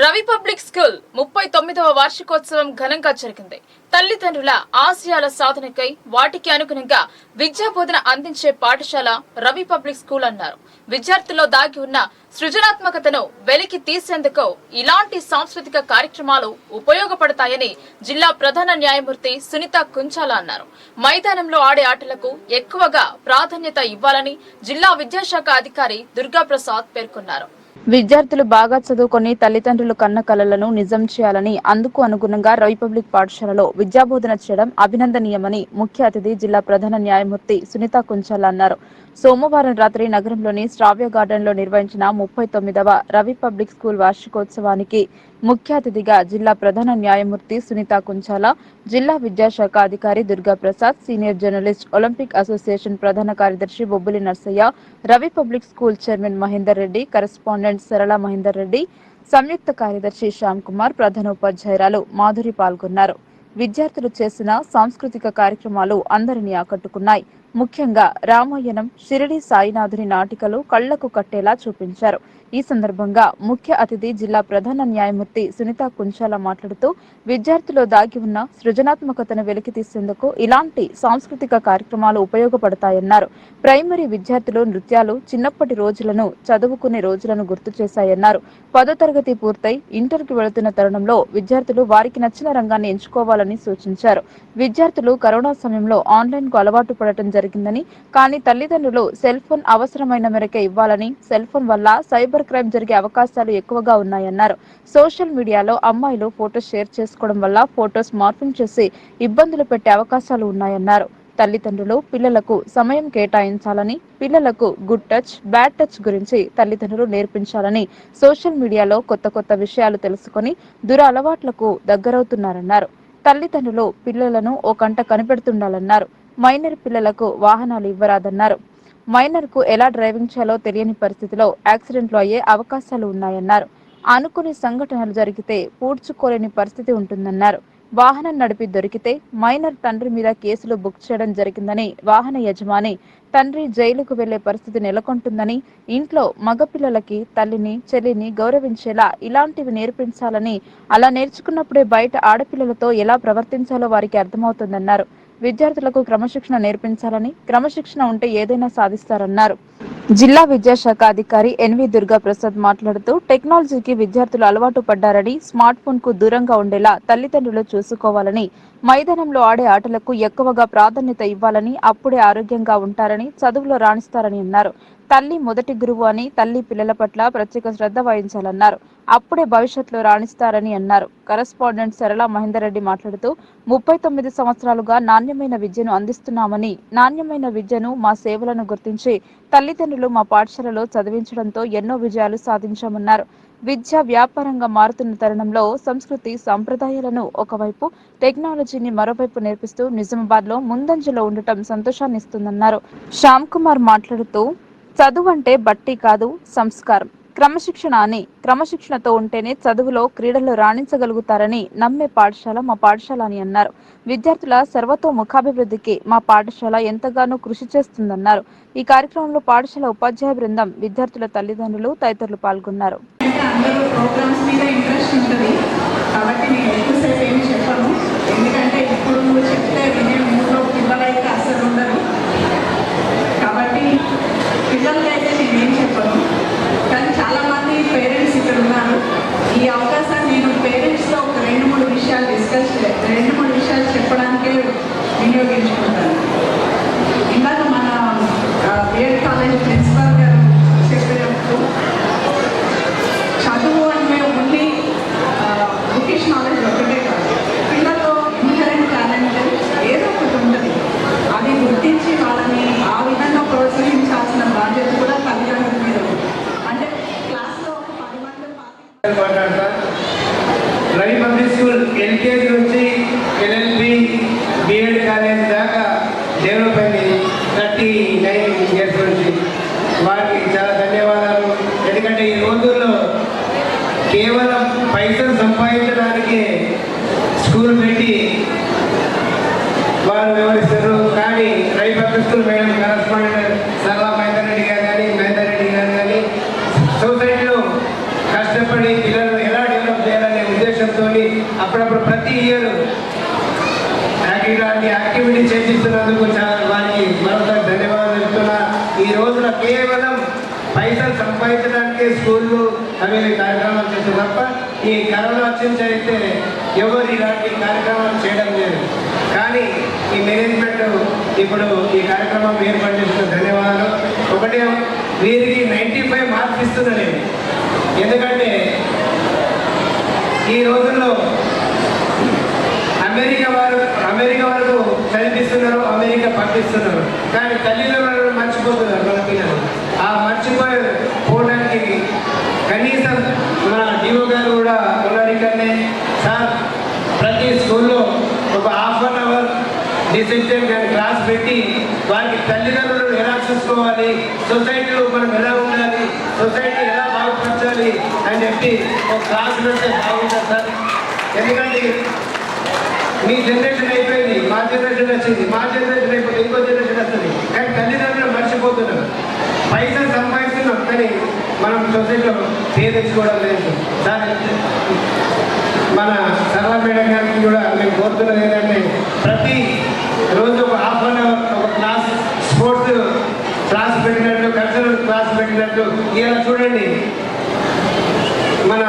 Ravi public school ముప్పై తొమ్మిదవ వార్షికోత్సవం ఘనంగా జరిగింది. తల్లిదండ్రుల ఆశయాల సాధనకై వాటికి అనుగుణంగా విద్యా బోధన అందించే పాఠశాల రవి పబ్లిక్ స్కూల్ అన్నారు. విద్యార్థుల్లో దాగి ఉన్న సృజనాత్మకతను వెలికి తీసేందుకు ఇలాంటి సాంస్కృతిక కార్యక్రమాలు ఉపయోగపడతాయని జిల్లా ప్రధాన న్యాయమూర్తి సునీత కుంచాల అన్నారు. మైదానంలో ఆడే ఆటలకు ఎక్కువగా ప్రాధాన్యత ఇవ్వాలని జిల్లా విద్యాశాఖ అధికారి దుర్గాప్రసాద్ పేర్కొన్నారు. విద్యార్థులు బాగా చదువుకొని తల్లిదండ్రులు కన్న కలలను నిజం చేయాలని అందుకు అనుగుణంగా రిపబ్లిక్ పాఠశాలలో విద్యాబోధన చేయడం అభినందనీయమని ముఖ్య అతిథి జిల్లా ప్రధాన న్యాయమూర్తి సునీత కుంచాల అన్నారు. సోమవారం రాత్రి నగరంలోని శ్రావ్య గార్డెన్లో నిర్వహించిన ముప్పై తొమ్మిదవ రవి పబ్లిక్ స్కూల్ వార్షికోత్సవానికి ముఖ్య అతిథిగా జిల్లా ప్రధాన న్యాయమూర్తి సునీత కుంచాల జిల్లా విద్యాశాఖ అధికారి Durga Prasad senior journalist olympic association ప్రధాన కార్యదర్శి Bobbuli Narsaiah Ravi public school chairman Mahender Reddy correspondent Sarala Mahender Reddy సంయుక్త కార్యదర్శి శ్యామ్ కుమార్ ప్రధానోపాధ్యాయురాలు మాధురి పాల్గొన్నారు. విద్యార్థులు చేసిన సాంస్కృతిక కార్యక్రమాలు అందరినీ ఆకట్టుకున్నాయి. ముఖ్యంగా రామాయణం షిరిడి సాయినాథుని నాటికలు కళ్ళకు కట్టేలా చూపించారు. ఈ సందర్భంగా ముఖ్య అతిథి జిల్లా ప్రధాన న్యాయమూర్తి సునీత కుంచాల మాట్లాడుతూ విద్యార్థుల్లో దాగి ఉన్న సృజనాత్మకతను వెలికి తీసేందుకు ఇలాంటి సాంస్కృతిక కార్యక్రమాలు ఉపయోగపడతాయన్నారు. ప్రైమరీ విద్యార్థులు నృత్యాలు చిన్నప్పటి రోజులను చదువుకునే రోజులను గుర్తు చేశాయన్నారు. పదో తరగతి పూర్తయి ఇంటర్కి వెళుతున్న తరుణంలో విద్యార్థులు వారికి నచ్చిన రంగాన్ని ఎంచుకోవాలని సూచించారు. విద్యార్థులు కరోనా సమయంలో ఆన్లైన్కు అలవాటు పడటం జరిగిందని కానీ తల్లిదండ్రులు సెల్ ఫోన్ అవసరమైన మేరకే ఇవ్వాలని సెల్ ఫోన్ వల్ల సైబర్ క్రైమ్ జరిగే అవకాశాలు ఎక్కువగా ఉన్నాయన్నారు. సోషల్ మీడియాలో అమ్మాయిలు ఫోటోస్ షేర్ చేసుకోవడం వల్ల ఫోటోస్ మార్పింగ్ చేసి ఇబ్బందులు పెట్టే అవకాశాలు ఉన్నాయన్నారు. తల్లిదండ్రులు పిల్లలకు సమయం కేటాయించాలని పిల్లలకు గుడ్ టచ్ బ్యాడ్ టచ్ గురించి తల్లిదండ్రులు నేర్పించాలని సోషల్ మీడియాలో కొత్త కొత్త విషయాలు తెలుసుకొని దురలవాట్లకు దగ్గరవుతున్నారన్నారు. తల్లిదండ్రులు పిల్లలను ఓ కంట కనిపెడుతుండాలన్నారు. మైనర్ పిల్లలకు వాహనాలు ఇవ్వరాదన్నారు. మైనర్కు ఎలా డ్రైవింగ్ చేయాలో తెలియని పరిస్థితిలో యాక్సిడెంట్లు అయ్యే అవకాశాలు ఉన్నాయన్నారు. అనుకుని సంఘటనలు జరిగితే పూడ్చుకోలేని పరిస్థితి ఉంటుందన్నారు. వాహనం నడిపి దొరికితే మైనర్ తండ్రి మీద కేసులు బుక్ చేయడం జరిగిందని వాహన యజమాని తండ్రి జైలుకు వెళ్ళే పరిస్థితి నెలకొంటుందని ఇంట్లో మగపిల్లలకి తల్లిని చెల్లిని గౌరవించేలా ఇలాంటివి నేర్పించాలని అలా నేర్చుకున్నప్పుడే బయట ఆడపిల్లలతో ఎలా ప్రవర్తించాలో వారికి అర్థమవుతుందన్నారు. విద్యార్థులకు క్రమశిక్షణ నేర్పించాలని క్రమశిక్షణ ఉంటే ఏదైనా సాధిస్తారన్నారు. జిల్లా విద్యాశాఖ అధికారి ఎన్వి దుర్గా ప్రసాద్ మాట్లాడుతూ టెక్నాలజీకి విద్యార్థులు అలవాటు పడ్డారని స్మార్ట్ ఫోన్కు దూరంగా ఉండేలా తల్లిదండ్రులు చూసుకోవాలని మైదానంలో ఆడే ఆటలకు ఎక్కువగా ప్రాధాన్యత ఇవ్వాలని అప్పుడే ఆరోగ్యంగా ఉంటారని చదువులో రాణిస్తారని అన్నారు. తల్లి మొదటి గురువు అని తల్లి పిల్లల పట్ల ప్రత్యేక శ్రద్ధ వహించాలన్నారు. అప్పుడే భవిష్యత్తులో రాణిస్తారని అన్నారు. కరెస్పాండెంట్ సరళ మహేందర్ రెడ్డి మాట్లాడుతూ ముప్పై తొమ్మిది సంవత్సరాలుగా నాణ్యమైన విద్యను అందిస్తున్నామని నాణ్యమైన విద్యను మా సేవలను గుర్తించి తల్లిదండ్రులు మా పాఠశాలలో చదివించడంతో ఎన్నో విజయాలు సాధించామన్నారు. విద్య వ్యాపారంగా మారుతున్న తరుణంలో సంస్కృతి సంప్రదాయాలను ఒకవైపు టెక్నాలజీని మరోవైపు నేర్పిస్తూ నిజామాబాద్లో ముందంజలో ఉండటం సంతోషాన్ని ఇస్తుందన్నారు శ్యామ్ కుమార్ మాట్లాడుతూ చదువు అంటే బట్టి కాదు సంస్కారం. క్రమశిక్షణ అని క్రమశిక్షణతో ఉంటేనే చదువులో క్రీడల్లో రాణించగలుగుతారని నమ్మే పాఠశాల మా పాఠశాల అని అన్నారు. విద్యార్థుల సర్వతో ముఖాభివృద్ధికి మా పాఠశాల ఎంతగానో కృషి చేస్తుందన్నారు. ఈ కార్యక్రమంలో పాఠశాల ఉపాధ్యాయ బృందం విద్యార్థుల తల్లిదండ్రులు తదితరులు పాల్గొన్నారు. కాబట్టి నేను చెప్పను. ఎందుకంటే ఇప్పుడు చెప్తే వినే మూడులో పిల్లలైతే అసలు ఉండరు కాబట్టి పిల్లలకి అయితే నేనేం చెప్పను కానీ చాలామంది పేరెంట్స్ ఇక్కడ ఉన్నారు ఈ అవకాశాన్ని నేను పేరెంట్స్తో ఒక రెండు మూడు విషయాలు డిస్కస్ చే- రెండు మూడు విషయాలు చెప్పడానికే వినియోగించుకుంటాను ఇందాక మన బిఎడ్ కాలేజ్ ప్రిన్సిపాల్ గారు చెప్పినప్పుడు చదువు అంటే ఓన్లీ బుకిష్ నాలెడ్జ్ ఒకటే కాదు పిల్లల్లో ఇన్హరెంట్ టాలెంట్ ఏదో ఒకటి ఉంటుంది అది గుర్తించి వాళ్ళని ఆ విధంగా ప్రోత్సహించాల్సిన బాధ్యత కూడా తల్లిదండ్రుల మీద ఉంది అంటే క్లాస్లో ఒక పది మంది పాతి మాట్లాడతా రవి పబ్లిక్ స్కూల్ ఎల్కేజీ నుంచి ఎల్ఎల్బి బిఎడ్ కాలేజ్ దాకా డెవలప్ అయింది థర్టీ నైన్ ఇయర్స్ నుంచి వారికి చాలా ధన్యవాదాలు. ఎందుకంటే ఈ రోజుల్లో కేవలం పైసలు సంపాదించడానికే స్కూల్ పెట్టి వారు వివరిస్తారు కానీ రవి పబ్లిక్ స్కూల్ మేడం పిల్లలను ఎలా డెవలప్ చేయాలనే ఉద్దేశంతో అప్పుడప్పుడు ప్రతి ఇయర్ ఇలాంటి యాక్టివిటీ చేసిస్తున్నందుకు చాలా వారికి మరొక ధన్యవాదాలు చెప్తున్నా. ఈ రోజున కేవలం పైసలు సంపాదించడానికే స్కూళ్ళు అవి కార్యక్రమాలు చేస్తారు తప్ప ఈ కరోనా వచ్చింది ఎవరు ఇలాంటి కార్యక్రమాలు చేయడం లేదు. కానీ ఈ మేనేజ్మెంట్ ఇప్పుడు ఈ కార్యక్రమం ఏర్పాటు చేస్తున్న ధన్యవాదాలు. ఒకటే వీరికి నైంటీ ఫైవ్ మార్క్స్ ఇస్తున్నా నేను. ఎందుకంటే ఈ రోజుల్లో అమెరికా వారు అమెరికా వరకు చదివిస్తున్నారు అమెరికా పంపిస్తున్నారు. కానీ తల్లిదండ్రులు మర్చిపోతున్నారు మన పిల్లలు. ఆ మర్చిపోయే పోవడానికి కనీసం మన డిఓ గారు కూడా ఉన్నారు సార్ ప్రతి స్కూల్లో ఒక హాఫ్ అన్ అవర్ డిసిప్లిన్ కానీ క్లాస్ పెట్టి వారికి తల్లిదండ్రులను ఎలా చూసుకోవాలి సొసైటీలో మనం ఎలా ఉండాలి సొసైటీ ఉండాలి అని చెప్పి ఒక క్లాస్ పెడితే బాగుంటుంది సార్. ఎందుకంటే మీ జనరేషన్ అయిపోయింది మా జనరేషన్ వచ్చింది మా జనరేషన్ అయిపోయింది ఇంకో జనరేషన్ వస్తుంది. కానీ తల్లిదండ్రులు మర్చిపోతున్నారు. పైసలు సంపాదిస్తున్నాం కానీ మనం సొసైటీలో పే తెచ్చుకోవడం లేదు. సార్ మన సరళ మేడం గారికి కూడా మేము కోరుతున్నది ఏంటంటే ప్రతి రోజు ఒక హాఫ్ అన్ అవర్ ఒక క్లాస్ స్పోర్ట్స్ క్లాస్ పెట్టినట్టు కల్చరల్ క్లాస్ పెట్టినట్టు ఇలా చూడండి. మన